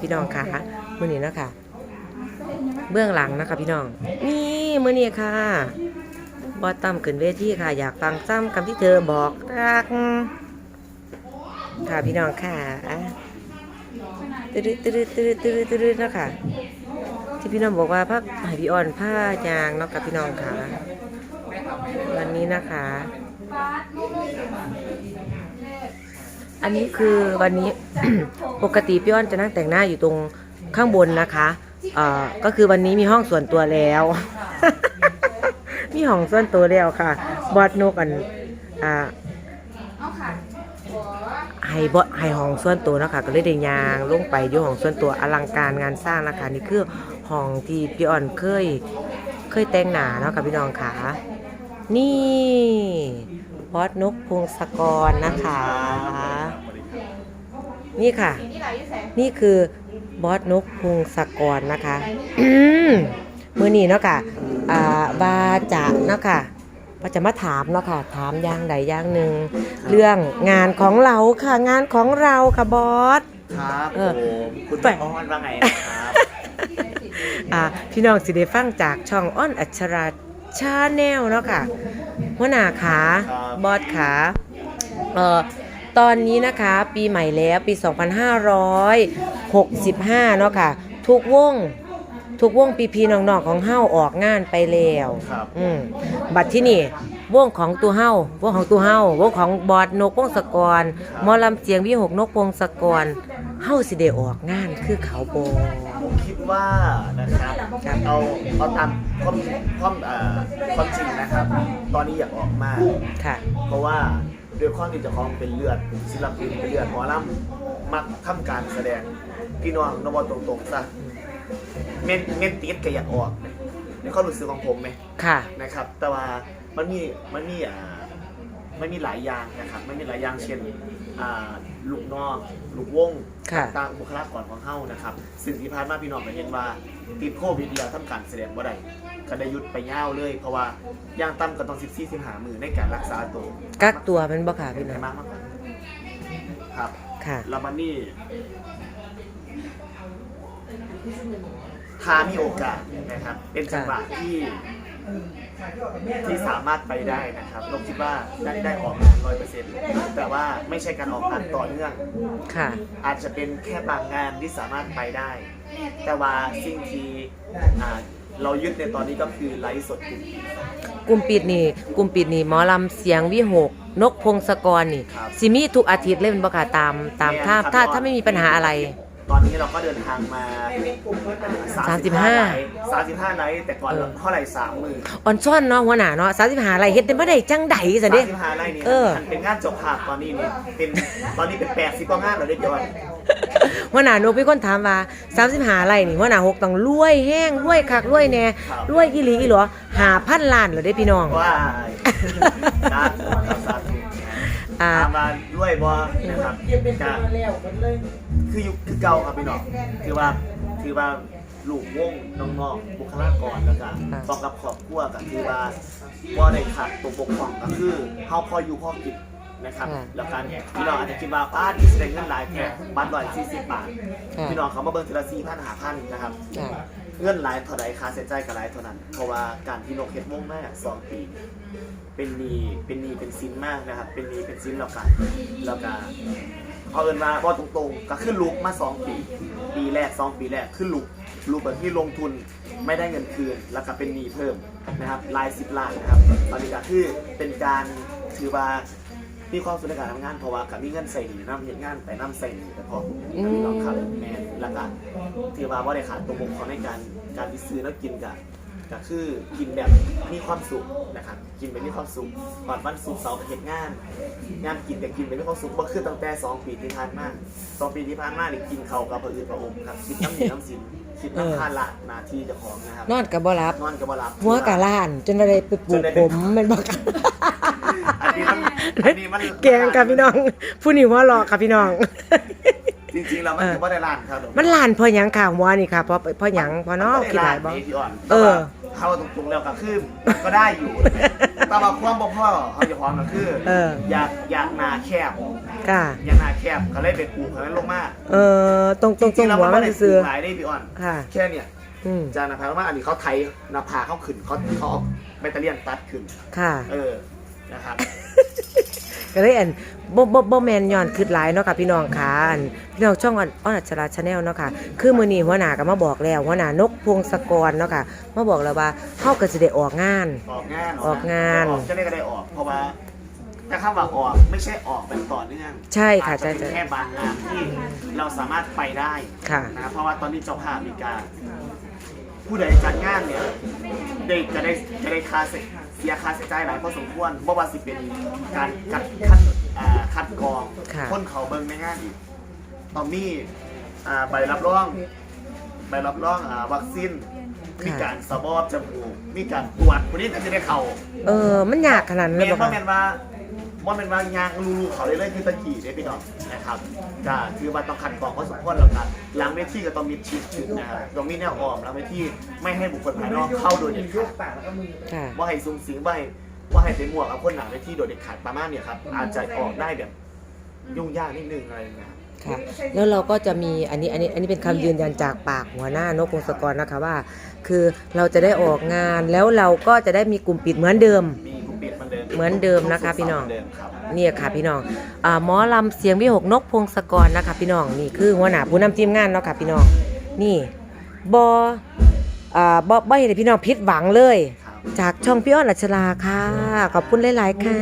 พี่น้องค่ะมื้อนี้นะค่ะเบื้องหลังนะคะพี่น้อง นี่มื้อนี้ค่ะบอตั้มขึ้นเวทีค่ะ อยากฟังซ้ำคำที่เธอบอกรัก ค่ะพี่น้องค่ะตืดตืดตืดตืดตืดนะคะที่พี่น้องบอกว่าพักให้พี่อ่อนผ้ายางเนาะกับพี่น้องค่ะ วันนี้นะคะ อันนี้คือวันนี้ ปกติพี่อ้อนจะนั่งแต่งหน้าอยู่ตรงข้างบนนะคะเอ่อก็คือวันนี้มีห้องส่วนตัวแล้ว มีห้องส่วนตัวแล้วค่ะบอดนกอันอ่าให้บอให้ห้องส่วนตัวนะคะก็เลยได้ยางลงไปอยู่ห้องส่วนตัวอลังการงานสร้างนะคะนี่คือห้องที่พี่อ่อนเคยเคยแต่งหน้าเนาะค่ะพี่น้องค่ะนี่ บอสนกพงศกรนะคะ นี่ค่ะ นี่คือบอสนกพงศกรนะคะอืมมือนี้เนาะค่ะอ่าบาจะเนาะค่ะว่าจะมาถามเนาะค่ะ ถามอย่างใดอย่างหนึ่งเรื่องงานของเราค่ะงานของเราค่ะบอสครับเออผมคุณไปอ้อนว่าไงนะครับอ่าพี่น้องสิได้ฟังจากช่องอ้อนอัชรา ชาแนลเนาะค่ะหัวหน้าขาบอสขาเอ่อตอนนี้นะคะปีใหม่แล้วปี 2565 เนาะค่ะ ทุกวงทุกวงปีพีน้องๆของเฮาออกงานไปแล้วครับอืมบัดที่นี่วงของตัวเฮาวงของตัวเฮาวงของบอดนกพงศกรหมอลำเสียงวิหกนกพงศกรเฮาสิได้ออกงานคือเขาโบผมคิด ว่านะครับครับเอาเอาตามความความเอ่อความจริงนะครับ ตอนนี้อยากออกมาก ค่ะ เพราะว่าด้วยความที่เจะของเป็นเลือดศิลปินเป็นเลือดหมอลำมักทำการแสดงพี่น้องนวตรงๆซะเม่นเม่นติดก็อยากออกในความรู้สึกของผมไหมค่ะ นะครับ แต่ว่ามันมีมันมีอ่ามันมีหลายอย่างนะครับมันมีหลายอย่างเช่นอ่า ลูกน้องลูกวงค่ะตามบุคลากรของเฮานะครับ สิ่งที่ผ่านมาพี่น้องก็เห็นว่าติดโควิดแล้วทำการแสดงบ่ได้ก็ได้หยุดไปยาวเลย เพราะว่าย่างต่ำก็ต้อง14 15มื้อในการรักษาตัวกักตัวแมันบ่ค่ะเป็นพี่ไงน้องมากมากกว่าครับค่ะแล้วมันนี่ถ้ามีโอกาสนะครับ เป็นจังหวะที่ ที่สามารถไปได้นะครับเราคิดว่าได้ได้ออกงานร้อยเปอร์เซ็นต์แต่ว่าไม่ใช่การออกงานต่อเนื่อง ค่ะ อาจจะเป็นแค่บางงานที่สามารถไปได้ แต่ว่าสิ่งที่อ่าเรายึดในตอนนี้ก็คือไลฟ์สดกลุ่ม กลุ่มปิดนี่ กลุ่มปิดนี่หมอลำเสียงวิหก นกพงศกรนี่ครับสิมีทุกอาทิตย์เลยแมันบ่ค่ะตามตามถ้าถ้าถ้าไม่มีปัญหาอะไร ตอนนี้เราก็เดินทางมา35ไลฟ์35ไลฟ์แต่ก่อนเออเท่าไหร่สามหมื่นอ่อนซ่อนเนาะหัวหน้าเนาะ35อะไรเฮ็ดได้บ่ได้จังได๋ซะเด้ 35ไลฟ์นี่เออ มันเป็นงานจบภาพตอนนี้นี่เป็นตอนนี้เป็น80กว่างานเราได้จอยหัวหน้านกมีคนถามว่า35อะไรนี่หัวหน้าหกต้องรวยแห้งรวยคักรวยแน่รวยอีหลีอีหลอ5,000ล้านเหรอเด้พี่น้อง ว้ายสาธุครับสาธุอ่า ตามมาด้วยบอนะครับจะ คืออยู่คือเก่าครับพี่น้องคือว่าคือว่าลูกวงน้องๆบุคลากรแล้วก็ต้องกับครอบครัวก็คือว่าว่าได้ขาดตัวปกครองก็คือเฮาพออยู่พอกินนะครับแล้วการพี่น้องอาจจะคิดว่าป้าดีแสดงเงินหลายแค่บัตรร้อยสี่สิบบาทค่ะพี่น้องเขามาเบิ่งทีละสี่พันหาพันนะครับจ้ะเงื่อนหลายเท่าใดค่าเสียใจกับหลายเท่านั้น เพราะว่าการที่นกเฮ็ดวงมาสองปี เป็นหนีเป็นหนีเป็นซินมากนะครับ เป็นหนีเป็นซินแล้วกันแล้วก็ เอาเอินมาว่าตรงๆก็ขึ้นลุกมาสองปี ปีแรกสองปีแรกขึ้นลุกลุกแบบที่ลงทุนไม่ได้เงินคืน แล้วก็เป็นหนี้เพิ่มนะครับรายสิบล้านนะครับตอนนี้ก็คือเป็นการถือว่ามีความสุขในการทำงานเพราะว่ากับมีเงินใส่หนีน้ำเห็นงานไปน้ำใส่หนีแต่พอมีน้องครับแมนแล้วก็ถือว่าว่าได้ขาดตัวบกพร่องในการการที่ซื้อแล้วกินกัน ก็คือกินแบบมีความสุขนะครับกินแบบมีความสุขก่อนวันศุกร์เสาร์อาทิตย์งาน งานกินแต่กินแบบมีความสุขบ่คือตั้งแต่สองปีที่ผ่านมาสองปีที่ผ่านมานี่กินข้าวกับพระอืดพระอมครับคิดน้ำหนีน้ำสินคิดน้ำทานละหนาทีเจ้าของนะครับนอนก็บ่หลับนอนกับบ่หลับหัวกะล้าน จนอะไรไปปลูกผมแมันบ่ค่ะอันนี้มันอันนี้มันแกงกับพี่น้อง ผู้นี้หัวหลอกกับพี่น้องจริงๆแล้วมันเออคือว่าได้ล้านครับมันล้านเพอหยังค่ะหัวนี่ค่ะเพราะเพราะหยังเพราะเนาะคิดหลายบ่มันบ่ได้ล้นนี่พี่อ่อนเออแต่ว่า เข้าตรงๆแล้วก็คือก็ได้อยู่ แต่ว่าความบ่พ่อเขาจะพร้อมก็คือเออ อยากอยากหนาแคบค่ะ อยากหนาแคบก็เลยไปปลูกให้มันลงมาเออตรงตรงตรงๆแล้วหัวมันมัไม่นได้ปซื้ลูอกหลายได้พี่อ่อน ค่ะ แค่เนี่ยอืม จานนะพาว่าอันนี้เขาไทยหนาผาเขาขึ้นเขาเขาเอาแบตเตอรี่ตัดขึ้น ค่ะ เออ นะครับ ก็เลยอันบ่บ่บ่แมนย้อนคืดหลายเนาะค่ะพี่น้องค่ะอันพี่น้องช่องอันอ้อนอัชราชาแนลเนาะค่ะคือมื้อนี้หัวหน้าก็มาบอกแล้วหัวหน้านกพงศกรเนาะค่ะมาบอกแล้วว่าเฮาก็สิได้ออกงาน ออกงานออกงาน ออกจะได้ก็ได้ออกเพราะว่าแต่คำว่าออกไม่ใช่ออกแบบต่อเนื่องใช่ค่ะอาจจะเป็นใช่ใช่ แค่บางงานที่เราสามารถไปได้ค่ะ นะครับเพราะว่าตอนนี้เจ้าภาพมีการผู้ใดจัดงานเนี่ยได้จะได้จะได้ค่าเสีย เสียค่าเสียใจายหลายพอสมควรเพราะว่าสิเป็นการคัดคัดอ่าคัดกรองค่ะ คนเขาเบิ่งในงานอีกต้องมีอ่าใบรับรองใบรับรองอ่าวัคซีนมีการสวอปจมูกมีการตรวจคนนี้ถึงจะได้เข้า เออ มันยากขนาดนั้นเมเลยนบ่ว่าคะแมนว่า ว่าแมนว่ายางรูๆเขาเลยเลยคือตะกี้ได้พี่น้องนะครับก็คือว่าต้องคัดกรองพอสมควรแล้วกันหลังเวทีก็ต้องมีชิดชุดนะครับต้องมีแนวออมหลังเวทีไม่ให้บุคคลภายนอกเข้าโดยเด็ดขาดค่ะ ว่าให้ซุ้มสิงว่าให้ว่าให้เป็นหมวกเอาคนหนังเวทีโดยเด็ดขาดประมาณเนี่ยครับอาจจะออกได้แบบยุ่งยากนิดนึงอะไรอย่างเงี้ยครับค่ะแล้วเราก็จะมีอันนี้อันนี้อันนี้เป็นคำยืนยันจากปากหัวหน้านกพงศกรนะคะว่า คือเราจะได้ออกงานแล้วเราก็จะได้มีกลุ่มปิดเหมือนเดิม มี มปิดเหมือนเดิมเหมือนเดิมนะคะพี่น้องเหมืเดิมครับเนี่ยค่ะพี่น้องอ่าหมอลำเสียงวิหกนกพงศกรนะคะพี่น้องนี่คือหัวหน้าผู้นำทีมงานเนาะค่ะพี่น้อง นี่บออ่าบอบ่เห็นให้พี่น้องผิดหวังเลยครับจากช่องพี่อ้อนอัชราค่ะ ขอบคุณหลาย ๆ ค่ะ